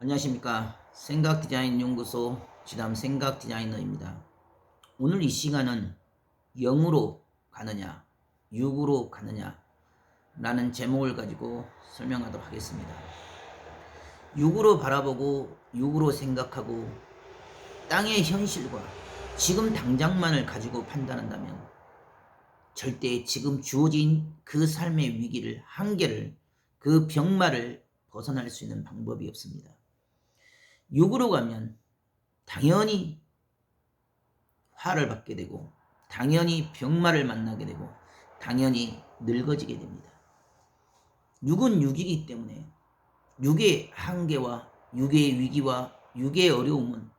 안녕하십니까. 생각 디자인 연구소 지담 생각 디자이너입니다. 오늘 이 시간은 0으로 가느냐 6으로 가느냐 라는 제목을 가지고 설명하도록 하겠습니다. 6으로 바라보고 6으로 생각하고 땅의 현실과 지금 당장만을 가지고 판단한다면 절대 지금 주어진 그 삶의 위기를 한계를 그 병마를 벗어날 수 있는 방법이 없습니다. 6으로 가면 당연히 화를 받게 되고 당연히 병마를 만나게 되고 당연히 늙어지게 됩니다. 6은 6이기 때문에 6의 한계와 6의 위기와 6의 어려움은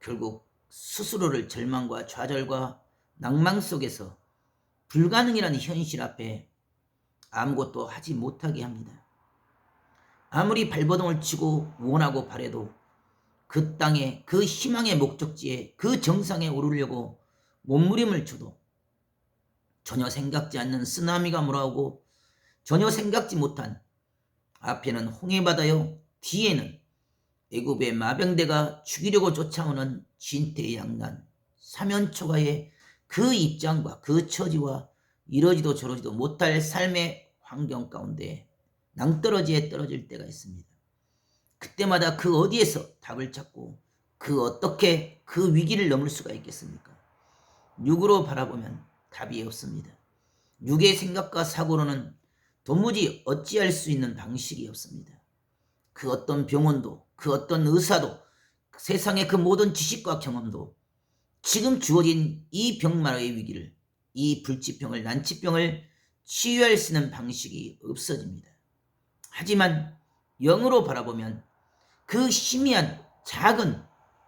결국 스스로를 절망과 좌절과 낭망 속에서 불가능이라는 현실 앞에 아무것도 하지 못하게 합니다. 아무리 발버둥을 치고 원하고 바래도 그 땅에 그 희망의 목적지에 그 정상에 오르려고 몸부림을 쳐도 전혀 생각지 않는 쓰나미가 몰아오고 전혀 생각지 못한 앞에는 홍해바다요 뒤에는 애굽의 마병대가 죽이려고 쫓아오는 진퇴양난 사면초가의 그 입장과 그 처지와 이러지도 저러지도 못할 삶의 환경 가운데 낭떠러지에 떨어질 때가 있습니다. 그때마다 그 어디에서 답을 찾고 그 어떻게 그 위기를 넘을 수가 있겠습니까? 육으로 바라보면 답이 없습니다. 육의 생각과 사고로는 도무지 어찌할 수 있는 방식이 없습니다. 그 어떤 병원도 그 어떤 의사도 세상의 그 모든 지식과 경험도 지금 주어진 이 병마의 위기를 이 불치병을 난치병을 치유할 수 있는 방식이 없어집니다. 하지만 영으로 바라보면 그 희미한 작은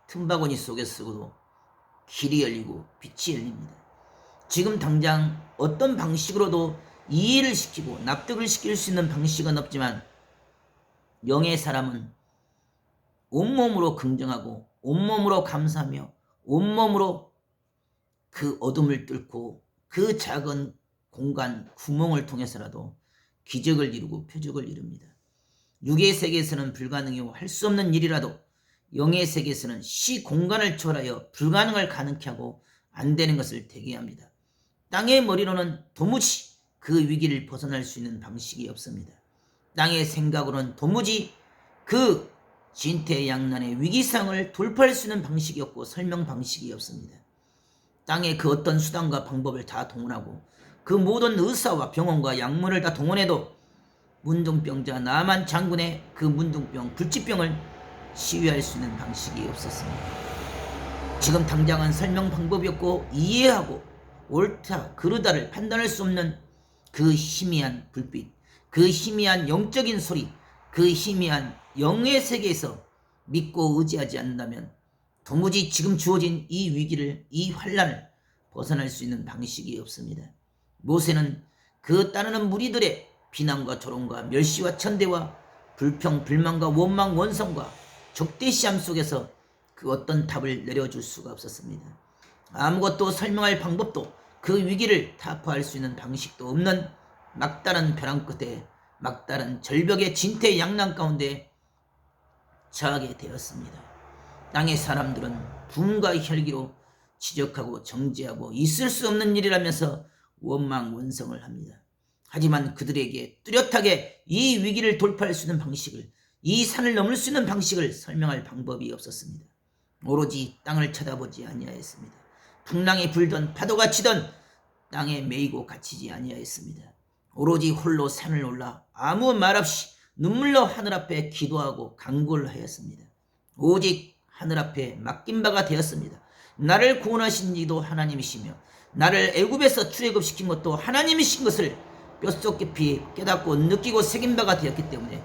틈바구니 속에서도 길이 열리고 빛이 열립니다. 지금 당장 어떤 방식으로도 이해를 시키고 납득을 시킬 수 있는 방식은 없지만 영의 사람은 온몸으로 긍정하고 온몸으로 감사하며 온몸으로 그 어둠을 뚫고 그 작은 공간 구멍을 통해서라도 기적을 이루고 표적을 이룹니다. 육의 세계에서는 불가능이고 할 수 없는 일이라도 영의 세계에서는 시 공간을 초월하여 불가능을 가능케 하고 안 되는 것을 되게 합니다. 땅의 머리로는 도무지 그 위기를 벗어날 수 있는 방식이 없습니다. 땅의 생각으로는 도무지 그 진퇴양난의 위기상을 돌파할 수 있는 방식이 없고 설명 방식이 없습니다. 땅의 그 어떤 수단과 방법을 다 동원하고 그 모든 의사와 병원과 약물을 다 동원해도 문둥병자 나만 장군의 그 문둥병 불치병을 치유할 수 있는 방식이 없었습니다. 지금 당장은 설명 방법이 없고 이해하고 옳다 그르다를 판단할 수 없는 그 희미한 불빛, 그 희미한 영적인 소리, 그 희미한 영의 세계에서 믿고 의지하지 않는다면 도무지 지금 주어진 이 위기를, 이 환란을 벗어날 수 있는 방식이 없습니다. 모세는 그 따르는 무리들의 비난과 조롱과 멸시와 천대와 불평, 불만과 원망, 원성과 적대시함 속에서 그 어떤 답을 내려줄 수가 없었습니다. 아무것도 설명할 방법도 그 위기를 타파할 수 있는 방식도 없는 막다른 벼랑 끝에 막다른 절벽의 진퇴 양난 가운데 처하게 되었습니다. 땅의 사람들은 붐과 혈기로 지적하고 정죄하고 있을 수 없는 일이라면서 원망 원성을 합니다. 하지만 그들에게 뚜렷하게 이 위기를 돌파할 수 있는 방식을 이 산을 넘을 수 있는 방식을 설명할 방법이 없었습니다. 오로지 땅을 쳐다보지 아니하였습니다. 풍랑이 불던 파도가 치던 땅에 매이고 갇히지 아니하였습니다. 오로지 홀로 산을 올라 아무 말 없이 눈물로 하늘 앞에 기도하고 간구를 하였습니다. 오직 하늘 앞에 맡긴 바가 되었습니다. 나를 구원하신 이도 하나님이시며 나를 애굽에서 출애굽시킨 것도 하나님이신 것을 뼛속 깊이 깨닫고 느끼고 새긴 바가 되었기 때문에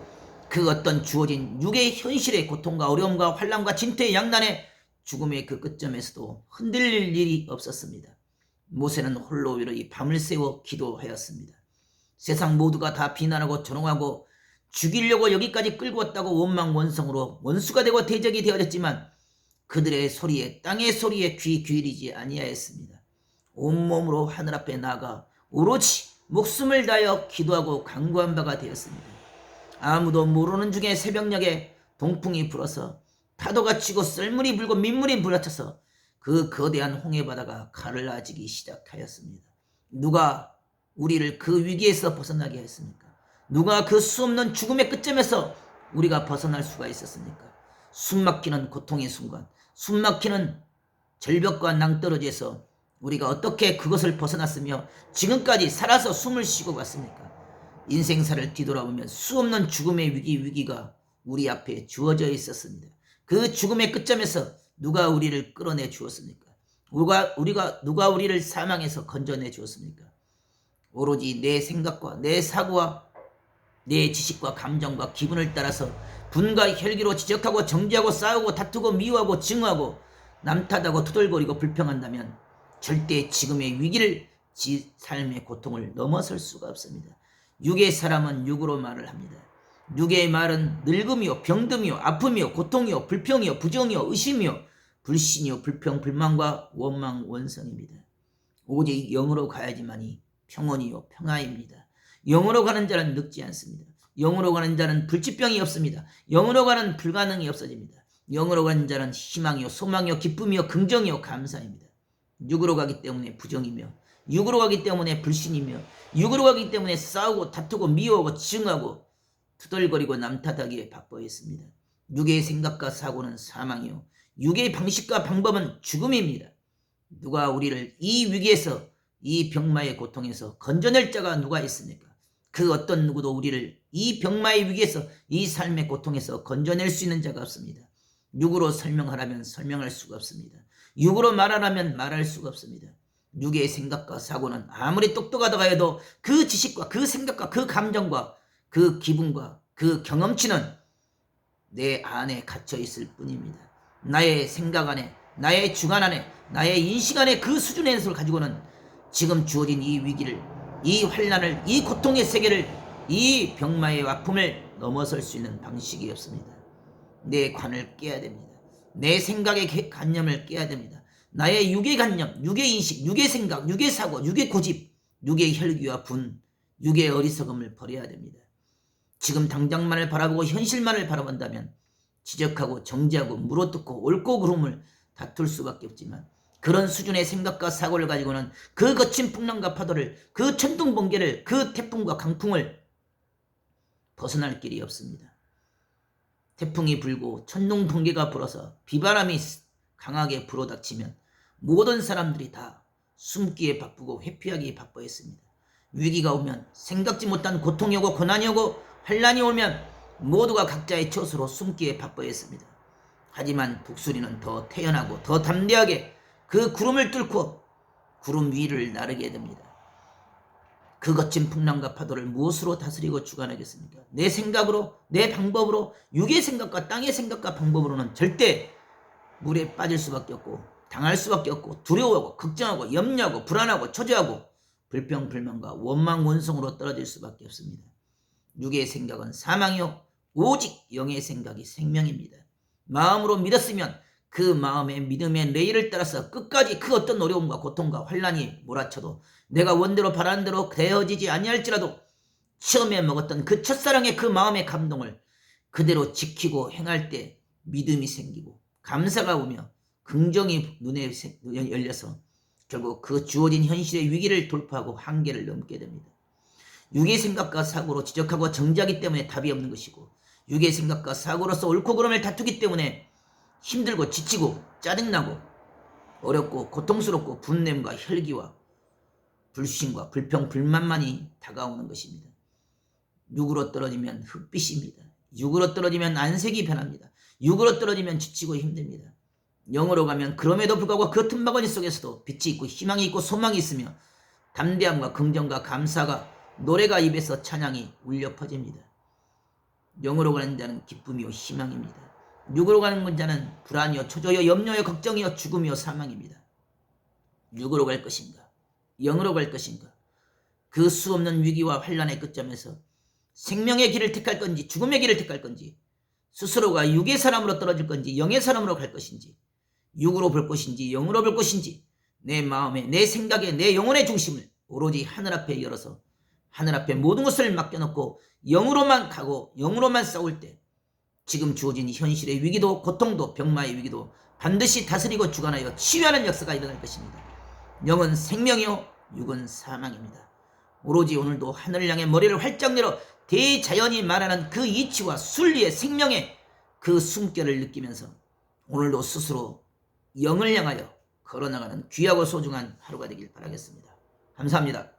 그 어떤 주어진 육의 현실의 고통과 어려움과 환란과 진퇴 양난의 죽음의 그 끝점에서도 흔들릴 일이 없었습니다. 모세는 홀로 위로 이 밤을 새워 기도하였습니다. 세상 모두가 다 비난하고 조롱하고 죽이려고 여기까지 끌고 왔다고 원망 원성으로 원수가 되고 대적이 되어졌지만 그들의 소리에 땅의 소리에 귀 기울이지 아니하였습니다. 온몸으로 하늘 앞에 나가 오로지 목숨을 다하여 기도하고 강구한 바가 되었습니다. 아무도 모르는 중에 새벽녘에 동풍이 불어서 파도가 치고 썰물이 불고 민물이 불어쳐서 그 거대한 홍해 바다가 가를라지기 시작하였습니다. 누가 우리를 그 위기에서 벗어나게 했습니까? 누가 그 수없는 죽음의 끝점에서 우리가 벗어날 수가 있었습니까? 숨막히는 고통의 순간, 숨막히는 절벽과 낭떠러지에서 우리가 어떻게 그것을 벗어났으며 지금까지 살아서 숨을 쉬고 왔습니까? 인생사를 뒤돌아보면 수없는 죽음의 위기 위기가 우리 앞에 주어져 있었습니다. 그 죽음의 끝점에서 누가 우리를 끌어내 주었습니까? 우리가 우리가 누가 우리를 사망에서 건져내 주었습니까? 오로지 내 생각과 내 사고와 내 지식과 감정과 기분을 따라서 분과 혈기로 지적하고 정죄하고 싸우고 다투고 미워하고 증오하고 남탓하고 투덜거리고 불평한다면 절대 지금의 위기를 지 삶의 고통을 넘어설 수가 없습니다. 육의 사람은 육으로 말을 합니다. 육의 말은 늙음이요 병듦이요 아픔이요 고통이요 불평이요 부정이요 의심이요 불신이요 불평 불만과 원망 원성입니다. 오직 영으로 가야지만이 평온이요 평화입니다. 영으로 가는 자는 늙지 않습니다. 영으로 가는 자는 불치병이 없습니다. 영으로 가는 불가능이 없어집니다. 영으로 가는 자는 희망이요 소망이요 기쁨이요 긍정이요 감사입니다. 육으로 가기 때문에 부정이며 육으로 가기 때문에 불신이며 육으로 가기 때문에 싸우고 다투고 미워하고 증하고 투덜거리고 남탓하기에 바빠했습니다. 육의 생각과 사고는 사망이요 육의 방식과 방법은 죽음입니다. 누가 우리를 이 위기에서 이 병마의 고통에서 건져낼 자가 누가 있습니까? 그 어떤 누구도 우리를 이 병마의 위기에서 이 삶의 고통에서 건져낼 수 있는 자가 없습니다. 육으로 설명하라면 설명할 수가 없습니다. 육으로 말하라면 말할 수가 없습니다. 육의 생각과 사고는 아무리 똑똑하다가 해도 그 지식과 그 생각과 그 감정과 그 기분과 그 경험치는 내 안에 갇혀 있을 뿐입니다. 나의 생각 안에, 나의 주관 안에, 나의 인식 안에 그 수준의 것을 가지고는 지금 주어진 이 위기를, 이 환란을, 이 고통의 세계를, 이 병마의 아픔을 넘어설 수 있는 방식이 없습니다. 내 관을 깨야 됩니다. 내 생각의 관념을 깨야 됩니다. 나의 육의 관념, 육의 인식, 육의 생각, 육의 사고, 육의 고집, 육의 혈기와 분, 육의 어리석음을 버려야 됩니다. 지금 당장만을 바라보고 현실만을 바라본다면 지적하고 정지하고 물어뜯고 옳고 그름을 다툴 수밖에 없지만 그런 수준의 생각과 사고를 가지고는 그 거친 풍랑과 파도를 그 천둥 번개를 그 태풍과 강풍을 벗어날 길이 없습니다. 태풍이 불고 천둥 번개가 불어서 비바람이 강하게 불어닥치면 모든 사람들이 다 숨기에 바쁘고 회피하기에 바빠했습니다. 위기가 오면 생각지 못한 고통이 오고 고난이 오고 환란이 오면 모두가 각자의 처소로 숨기에 바빠했습니다. 하지만 독수리는 더 태연하고 더 담대하게 그 구름을 뚫고 구름 위를 나르게 됩니다. 그 거친 풍랑과 파도를 무엇으로 다스리고 주관하겠습니까? 내 생각으로, 내 방법으로, 육의 생각과 땅의 생각과 방법으로는 절대 물에 빠질 수밖에 없고, 당할 수밖에 없고, 두려워하고, 걱정하고, 염려하고, 불안하고, 초조하고, 불평, 불만과 원망, 원성으로 떨어질 수밖에 없습니다. 육의 생각은 사망이요, 오직 영의 생각이 생명입니다. 마음으로 믿었으면 그 마음의 믿음의 레일을 따라서 끝까지 그 어떤 어려움과 고통과 환란이 몰아쳐도 내가 원대로 바라는 대로 되어지지 아니할지라도 처음에 먹었던 그 첫사랑의 그 마음의 감동을 그대로 지키고 행할 때 믿음이 생기고 감사가 오며 긍정이 눈에 열려서 결국 그 주어진 현실의 위기를 돌파하고 한계를 넘게 됩니다. 육의 생각과 사고로 지적하고 정지하기 때문에 답이 없는 것이고 육의 생각과 사고로서 옳고 그름을 다투기 때문에 힘들고 지치고 짜증나고 어렵고 고통스럽고 분냄과 혈기와 불신과 불평 불만만이 다가오는 것입니다. 육으로 떨어지면 흑빛입니다. 육으로 떨어지면 안색이 변합니다. 육으로 떨어지면 지치고 힘듭니다. 영으로 가면 그럼에도 불구하고 그 틈바구니 속에서도 빛이 있고 희망이 있고 소망이 있으며 담대함과 긍정과 감사가 노래가 입에서 찬양이 울려 퍼집니다. 영으로 가는 자는 기쁨이요 희망입니다. 육으로 가는 자는 불안이요 초조요 염려요 걱정이요 죽음이요 사망입니다. 육으로 갈 것인가? 영으로 갈 것인가? 그 수 없는 위기와 환란의 끝점에서 생명의 길을 택할 건지 죽음의 길을 택할 건지 스스로가 육의 사람으로 떨어질 건지 영의 사람으로 갈 것인지 육으로 볼 것인지 영으로 볼 것인지 내 마음에 내 생각에 내 영혼의 중심을 오로지 하늘 앞에 열어서 하늘 앞에 모든 것을 맡겨놓고 영으로만 가고 영으로만 싸울 때 지금 주어진 현실의 위기도 고통도 병마의 위기도 반드시 다스리고 주관하여 치유하는 역사가 일어날 것입니다. 영은 생명이요 육은 사망입니다. 오로지 오늘도 하늘을 향해 머리를 활짝 내려 대자연이 말하는 그 이치와 순리의 생명의 그 숨결을 느끼면서 오늘도 스스로 영을 향하여 걸어나가는 귀하고 소중한 하루가 되길 바라겠습니다. 감사합니다.